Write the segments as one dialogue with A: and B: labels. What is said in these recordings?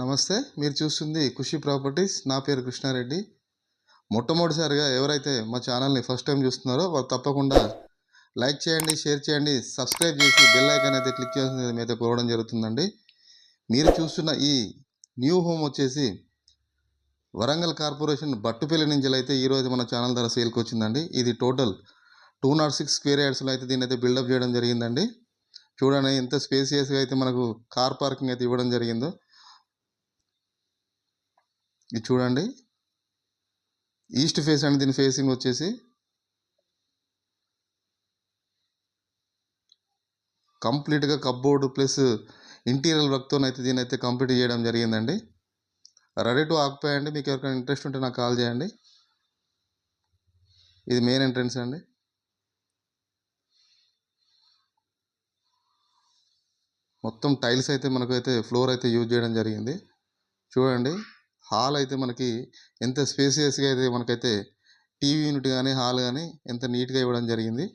A: నమస్తే మీరు చూస్తుంది ఖుషి ప్రాపర్టీస్. నా పేరు కృష్ణారెడ్డి. మొట్టమొదటిసారిగా ఎవరైతే మా ఛానల్ని ఫస్ట్ టైం చూస్తున్నారో వారు తప్పకుండా లైక్ చేయండి షేర్ చేయండి సబ్స్క్రైబ్ చేసి బెల్ ఐకాన్ అయితే క్లిక్ చేసిన మీద కోరడం జరుగుతుందండి. మీరు చూస్తున్న ఈ న్యూ హోమ్ వచ్చేసి వరంగల్ కార్పొరేషన్ బట్టుపల్లి నుంచి అయితే ఈరోజు మన ఛానల్ ద్వారా సేల్కి వచ్చిందండి. ఇది total two nought six square యార్డ్స్లో అయితే దీన్ని అయితే బిల్డప్ చేయడం జరిగిందండి. చూడండి ఎంత స్పేసియస్గా అయితే మనకు కార్ పార్కింగ్ అయితే ఇవ్వడం జరిగిందో. ఇది చూడండి. ఈస్ట్ ఫేస్ అండి దీని ఫేసింగ్ వచ్చేసి. కంప్లీట్గా కప్బోర్డ్ ప్లస్ ఇంటీరియర్ వర్క్తో అయితే దీని అయితే కంప్లీట్ చేయడం జరిగిందండి. రెడీ టు ఆక్యుపై అండి. మీకు ఎవరికైనా ఇంట్రెస్ట్ ఉంటే నాకు కాల్ చేయండి. ఇది మెయిన్ ఎంట్రన్స్ అండి. మొత్తం టైల్స్ అయితే మనకైతే ఫ్లోర్ అయితే యూజ్ చేయడం జరిగింది. చూడండి. హాల్ అయితే మనకి ఎంత స్పేసియస్గా అయితే మనకైతే టీవీ యూనిట్ కానీ హాల్ కానీ ఎంత నీట్గా ఇవ్వడం జరిగింది.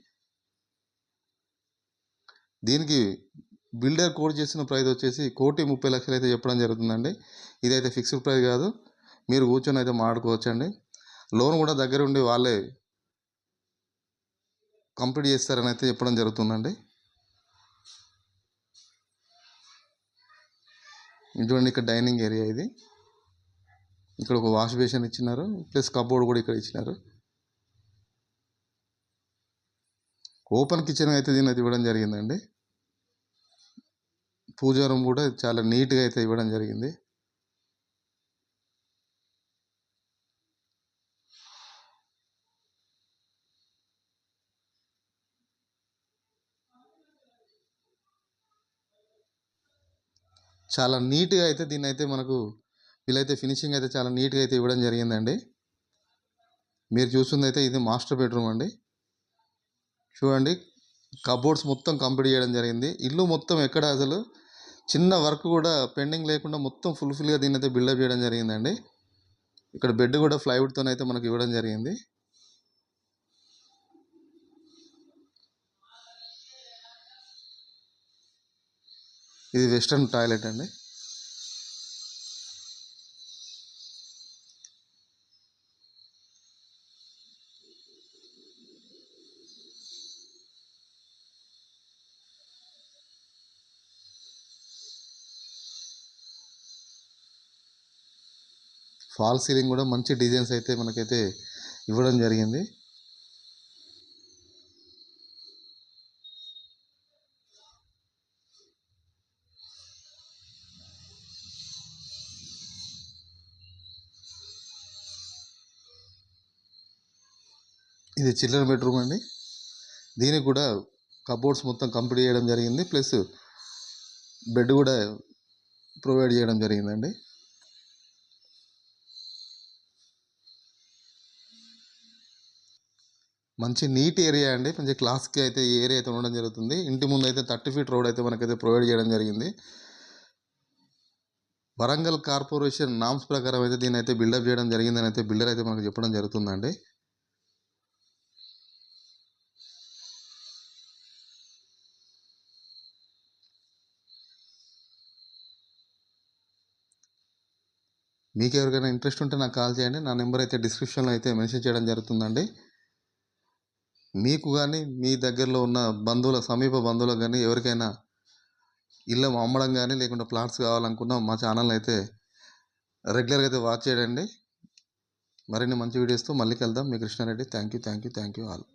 A: దీనికి బిల్డర్ కోడ్ చేసిన ప్రైస్ వచ్చేసి కోటి ముప్పై లక్షలు అయితే చెప్పడం జరుగుతుందండి. ఇదైతే ఫిక్స్డ్ ప్రైస్ కాదు. మీరు కూర్చొని అయితే మాట్లాడుకోవచ్చండి. లోన్ కూడా దగ్గర ఉండి వాళ్ళే కంప్లీట్ చేస్తారని అయితే చెప్పడం జరుగుతుందండి. చూడండి ఇక్కడ డైనింగ్ ఏరియా ఇది. ఇక్కడ ఒక వాష్ బేసిన్ ఇచ్చినారు ప్లస్ కబోర్డ్ కూడా ఇక్కడ ఇచ్చినారు. ఓపెన్ కిచెన్ అయితే దీని అయితే ఇవ్వడం జరిగిందండి. పూజా రూమ్ కూడా చాలా నీట్గా అయితే ఇవ్వడం జరిగింది. చాలా నీట్గా అయితే దీన్ని అయితే మనకు వీళ్ళైతే ఫినిషింగ్ అయితే చాలా నీట్గా అయితే ఇవ్వడం జరిగిందండి. మీరు చూస్తుంది అయితే ఇది మాస్టర్ బెడ్రూమ్ అండి. చూడండి కబోర్డ్స్ మొత్తం కంప్లీట్ చేయడం జరిగింది. ఇల్లు మొత్తం ఎక్కడ అసలు? చిన్న వర్క్ కూడా పెండింగ్ లేకుండా మొత్తం ఫుల్ఫిల్గా దీన్ని అయితే బిల్డప్ చేయడం జరిగిందండి. ఇక్కడ బెడ్ కూడా ప్లైవుడ్తో అయితే మనకు ఇవ్వడం జరిగింది. ఇది వెస్ట్రన్ టాయిలెట్ అండి. ఫాల్ సీలింగ్ కూడా మంచి డిజైన్స్ అయితే మనకైతే ఇవ్వడం జరిగింది. ఇది చిల్డ్రన్ బెడ్రూమ్ అండి. దీనికి కూడా కబోర్డ్స్ మొత్తం కంప్లీట్ చేయడం జరిగింది. ప్లస్ బెడ్ కూడా ప్రొవైడ్ చేయడం జరిగిందండి. మంచి నీట్ ఏరియా అండి. మంచి క్లాస్కి అయితే ఈ ఏరియా అయితే ఉండడం జరుగుతుంది. ఇంటి ముందు అయితే థర్టీ ఫీట్ రోడ్ అయితే మనకైతే ప్రొవైడ్ చేయడం జరిగింది. వరంగల్ కార్పొరేషన్ నామ్స్ ప్రకారం అయితే దీన్ని అయితే బిల్డప్ చేయడం జరిగిందని అయితే బిల్డర్ అయితే మనకు చెప్పడం జరుగుతుందండి. మీకు ఎవరికైనా ఇంట్రెస్ట్ ఉంటే నాకు కాల్ చేయండి. నా నెంబర్ అయితే డిస్క్రిప్షన్లో అయితే మెసేజ్ చేయడం జరుగుతుందండి. మీకు కానీ మీ దగ్గరలో ఉన్న బంధువుల సమీప బంధువులకు కానీ ఎవరికైనా ఇల్లు అమ్మడం కానీ లేకుంటే ప్లాట్స్ కావాలనుకున్నా మా ఛానల్ అయితే రెగ్యులర్గా అయితే వాచ్ చేయండి. మరిన్ని మంచి వీడియోస్తో మళ్ళీ కలుద్దాం. మీ Krishnareddy. Thank you thank you thank you all.